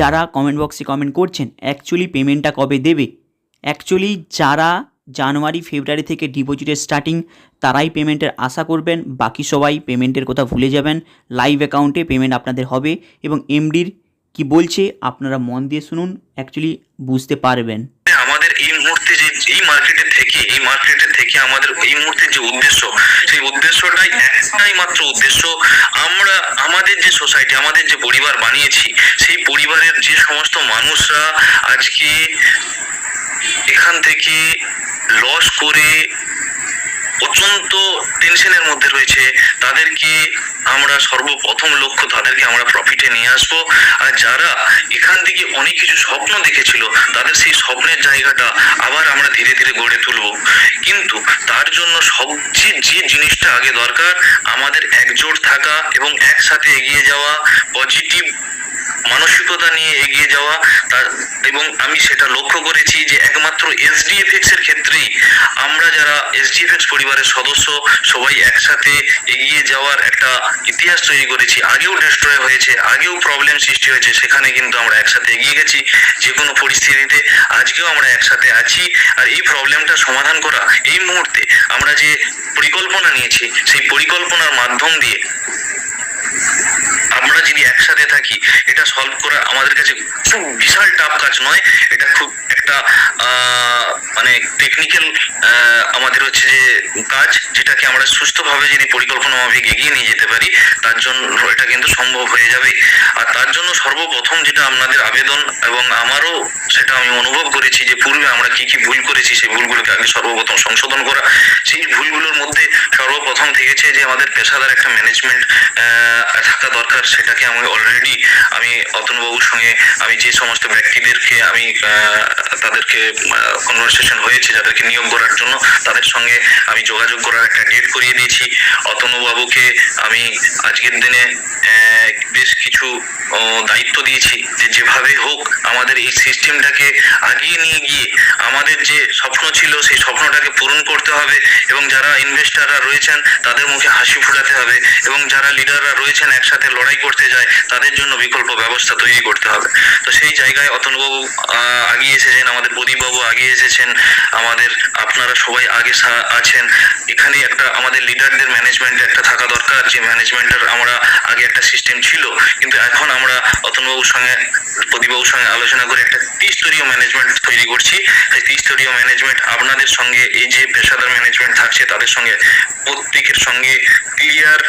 যারা কমেন্ট বক্সে কমেন্ট করছেন অ্যাকচুয়ালি পেমেন্টটা কবে দেবে? অ্যাকচুয়ালি যারা জানুয়ারি, ফেব্রুয়ারি থেকে ডিপোজিটের স্টার্টিং তারাই পেমেন্টের আশা করবেন। বাকি সবাই পেমেন্টের কথা ভুলে যাবেন। লাইভ অ্যাকাউন্টে পেমেন্ট আপনাদের হবে এবং এমডির কি বলছে, আপনারা মন দিয়ে শুনুন অ্যাকচুয়ালি বুঝতে পারবেন আমাদের এই মুহূর্তে যে এই মার্কেটে থেকে এই মার্কেটে থেকে আমাদের এই মুহূর্তে যে উদ্দেশ্য, সেই উদ্দেশ্যটাই একটাই মাত্র উদ্দেশ্য, আমরা আমাদের যে সোসাইটি আমাদের যে পরিবার বানিয়েছি, সেই পরিবারের যে সমস্ত মানুষরা আজকে এখান থেকে লস করে অত্যন্ত টেনশনের মধ্যে রয়েছে। তাদেরকে আমরা সর্বপ্রথম লক্ষ্য তাদেরকে আমরা প্রফিটে নিয়ে আসব। আর যারা এখান থেকে অনেক কিছু স্বপ্ন দেখেছিল, তাদের সেই স্বপ্নের জায়গাটা আবার আমরা ধীরে ধীরে গড়ে তুলব। কিন্তু তার জন্য সবচেয়ে যে জিনিসটা আগে দরকার, আমাদের একজোট থাকা এবং একসাথে এগিয়ে যাওয়া পজিটিভ মানসিকতা নিয়ে এগিয়ে যাওয়া, তার এবং আমি সেটা লক্ষ্য করেছি যে একমাত্র এসডিএফএক্স এর ক্ষেত্রেই আমরা যারা এসডিএফএক্স পরিবারের সদস্য, সবাই একসাথে এগিয়ে যাওয়ার একটা ইতিহাস তৈরি করেছি। আগেও ডিস্ট্রয় হয়েছে, আগেও প্রবলেম সৃষ্টি হয়েছে, সেখানে কিন্তু আমরা একসাথে এগিয়ে গেছি যে কোনো পরিস্থিতিতে। আজকেও আমরা একসাথে আছি, আর এই প্রবলেমটা সমাধান করা, এই মুহূর্তে আমরা যে পরিকল্পনা নিয়েছি, সেই পরিকল্পনার মাধ্যম দিয়ে আমরা যদি একসাথে থাকি, এটা সলভ করা আমাদের কাছে খুব বিশাল টাফ কাজ নয়, এটা খুব একটা মানে টেকনিক্যাল আমাদের হচ্ছে যে কাজ যেটাকে আমরা সুস্থভাবে যদি পরিকল্পনা মাফিক এগিয়ে নিয়ে যেতে পারি, তার জন্য এটা কিন্তু সম্ভব হয়ে যাবে। আর তার জন্য সর্বপ্রথম যেটা আপনাদের আবেদন এবং আমারও সেটা আমি অনুভব করেছি যে পূর্বে আমরা কি কি ভুল করেছি, সেই ভুলগুলোকে আগে সর্বপ্রথম সংশোধন করা। সেই ভুলগুলোর মধ্যে সর্বপ্রথম থেকেছে যে আমাদের পেশাদার একটা ম্যানেজমেন্ট থাকা দরকার, সেটাকে আমি অলরেডি আমি অতনুবাবুর সঙ্গে আমি যে সমস্ত ব্যক্তিদেরকে আমি তাদেরকে কনভারসেশন হয়েছে, যাদেরকে নিয়োগ করার জন্য, তাদের সঙ্গে আমি যোগাযোগ করার একটা ডেট করিয়ে দিয়েছি। অতনুবাবুকে আমি আজকের দিনে বেশ কিছু দায়িত্ব দিয়েছি যে যেভাবে হোক আমাদের এই সিস্টেমটাকে আগিয়ে নিয়ে গিয়ে আমাদের যে স্বপ্ন ছিল, সেই স্বপ্নটাকে পূরণ করতে হবে এবং যারা ইনভেস্টাররা রয়েছেন, তাদের মুখে হাসি ফুটাতে হবে এবং যারা লিডাররা রয়েছেন, একসাথে লড়াই করতে যায়, তাদের জন্য বিকল্প ব্যবস্থা তৈরি করতে হবে। তো সেই জায়গায় অতনুবাবু আগিয়ে এসেছেন, আমাদের প্রদীপবাবু আগিয়ে এসেছেন, আমাদের আপনারা সবাই আগে আছেন। এখানে একটা আমাদের লিডারদের ম্যানেজমেন্ট একটা থাকা দরকার, যে ম্যানেজমেন্টের আমরা আগে একটা সিস্টেম ছিল, কিন্তু এখন আমরা অতনুবাবুর সঙ্গে, প্রদীপবাবুর সঙ্গে আলোচনা করে একটা ত্রিস্তরীয় ম্যানেজমেন্ট তৈরি করছি। সেই ত্রিস্তরীয় ম্যানেজমেন্ট আপনাদের সঙ্গে, এই যে পেশাদার ম্যানেজমেন্ট থাকছে, তাদের সঙ্গে প্রত্যেকের সঙ্গে ক্লিয়ার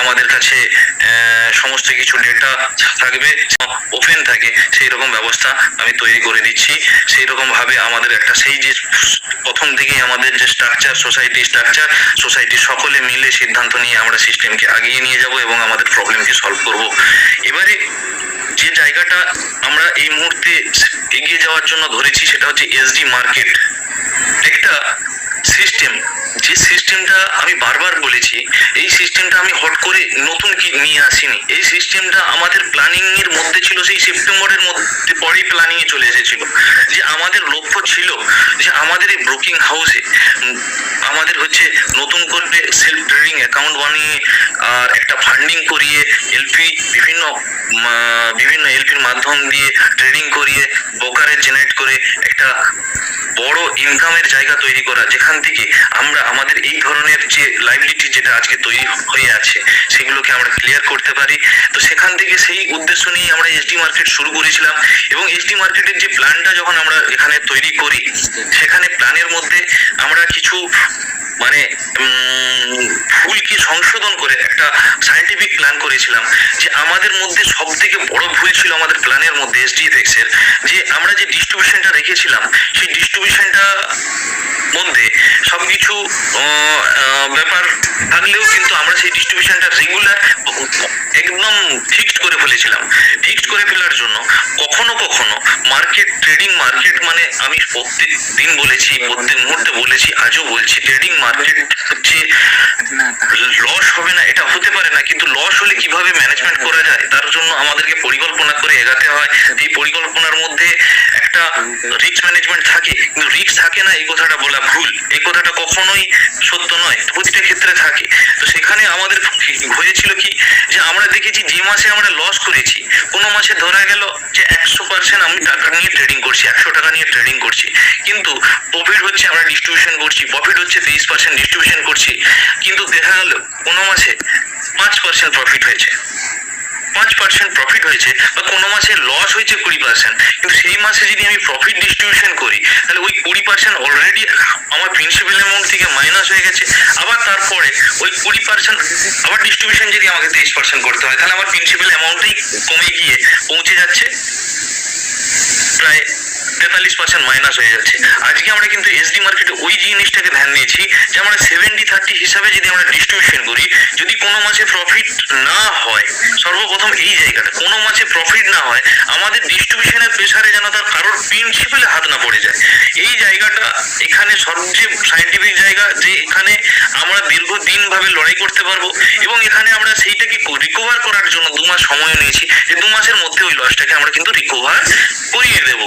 আমাদের কাছে সমস্ত কিছু ডেটা থাকবে ওপেন থাকে সেই রকম ব্যবস্থা আমি তৈরি করে দিচ্ছি। সেই রকম ভাবে আমাদের একটা, সেই যে প্রথম থেকেই আমাদের যে স্ট্রাকচার সোসাইটি স্ট্রাকচার সোসাইটি সকলে মিলে সিদ্ধান্ত নিয়ে আমরা সিস্টেমকে আগিয়ে নিয়ে যাব এবং আমাদের প্রবলেমকে সলভ করব। এবারে যে জায়গাটা আমরা এই মুহূর্তে এগিয়ে যাওয়ার জন্য ধরেছি, সেটা হচ্ছে এসডি মার্কেট একটা সিস্টেম যে সিস্টেমটা আমি বারবার বলেছি এই সিস্টেমটা আমি হট করে নতুন নিয়ে আসিনি। এই সিস্টেমটা আমাদের প্ল্যানিং এর মধ্যে ছিল, সেই সেপ্টেম্বরের মধ্যে পরেই প্ল্যানিং এ চলে এসেছিল। যে আমাদের লক্ষ্য ছিল যে আমাদের এই ব্রোকিং হাউসে আমাদের হচ্ছে নতুন করে সেলফ ট্রেডিং অ্যাকাউন্ট বানিয়ে, আর একটা ফান্ডিং করিয়ে এলপি বিভিন্ন বিভিন্ন এলপির মাধ্যম দিয়ে ট্রেডিং করিয়ে ব্রোকারেজ জেনারেট করে একটা বড় ইনকামের জায়গা তৈরি করা। যেখান থেকে আমরা আমাদের এই ধরনের যে লাইবিলিটি যেটা আজকে তৈরি হয়ে আছে, সেগুলোকে আমরা ক্লিয়ার করতে পারি। তো সেখান থেকে সেই উদ্দেশ্য নিয়ে আমরা এসডি মার্কেট শুরু করেছিলাম এবং এসডি মার্কেটের যে প্ল্যানটা যখন আমরা এখানে তৈরি করি, সেখানে প্ল্যানের মধ্যে আমরা কিছু মানে ভুলকে সংশোধন করে একটা সায়েন্টিফিক প্ল্যান করেছিলাম। যে আমাদের মধ্যে সব থেকে বড় ভুল ছিল আমাদের প্ল্যানের মধ্যে এসডিএফএক্স এর, যে আমরা যে ডিস্ট্রিবিউশনটা রেখেছিলাম, সেই ডিস্ট্রিবিউশনটা মধ্যে সবকিছু ব্যাপার থাকলেও সেই ডিস্ট্রিবিউশনটা রেগুলার একদম ফিক্সড করে ফেলেছিলাম। ফিক্সড করে ফেলার জন্য কখনো কখনো মার্কেট ট্রেডিং মার্কেট মানে আমি প্রত্যেক দিন বলেছি, প্রত্যেক মুহূর্তে বলেছি, আজও বলছি ট্রেডিং মার্কেট হচ্ছে না কিন্তু লস হলে কীভাবে ম্যানেজমেন্ট করা যায়, তার জন্য আমাদেরকে পরিকল্পনা করে এগাতে হয়। এই পরিকল্পনার মধ্যে একটা রিস্ক ম্যানেজমেন্ট থাকে, কিন্তু রিস্ক থাকে না, এই কথাটা বলা ভুল। এই কথাটা কখনোই সত্য নয়, প্রতিটা ক্ষেত্রে থাকে। তো সেখানে আমাদের হয়েছিল কি, যে আমরা দেখেছি যে মাসে আমরা লস করেছি, কোনো মাসে ধরা গেল যে একশো পার্সেন্ট আমি টাকা নিয়ে ট্রেডিং করছি, একশো টাকা নিয়ে ট্রেডিং করছি। কিন্তু প্রফিট হচ্ছে আমরা ডিস্ট্রিবিউশন করছি প্রফিট হচ্ছে তেইশ পার্সেন্ট ডিস্ট্রিবিউশন করছি। কিন্তু দেখা গেল কোনো মাসে পাঁচ পার্সেন্ট প্রফিট হয়েছে। পাঁচ পার্সেন্ট প্রফিট হয়েছে বা কোনো মাসে লস হয়েছে কুড়ি পার্সেন্ট কিন্তু সেই মাসে যদি আমি প্রফিট ডিস্ট্রিবিউশন করি, তাহলে ওই কুড়ি পার্সেন্ট অলরেডি আমার প্রিন্সিপাল অ্যামাউন্ট থেকে মাইনাস হয়ে গেছে। আবার তারপরে ওই কুড়ি পার্সেন্ট আবার ডিস্ট্রিবিউশন যদি আমাকে তেইশ পার্সেন্ট করতে হয়, তাহলে আমার প্রিন্সিপাল অ্যামাউন্টটাই কমে গিয়ে পৌঁছে যাচ্ছে। প্রায় তেতাল্লিশ পার্সেন্ট মাইনাস হয়ে যাচ্ছে। আজকে আমরা কিন্তু এসডি মার্কেটে ওই জিনিসটাকে ধ্যান দিয়েছি যে আমরা সেভেন্টি থার্টি হিসাবে যদি আমরা ডিস্ট্রিবিউশন করি, যদি কোনো মাসে প্রফিট না হয়, সর্বপ্রথম এই জায়গাটা, কোনো মাসে প্রফিট না হয়, আমাদের ডিস্ট্রিবিউশনের প্রেসারে যেন তার কারোর প্রিন্সিপালে হাত না পড়ে যায়। এই জায়গাটা এখানে সবচেয়ে সাইন্টিফিক জায়গা যে এখানে আমরা দীর্ঘদিন ভাবে লড়াই করতে পারব এবং এখানে আমরা সেইটাকে রিকভার করার জন্য দু মাস সময় নিয়েছি যে দু মাসের মধ্যে ওই লসটাকে আমরা কিন্তু রিকভার করিয়ে দেবো।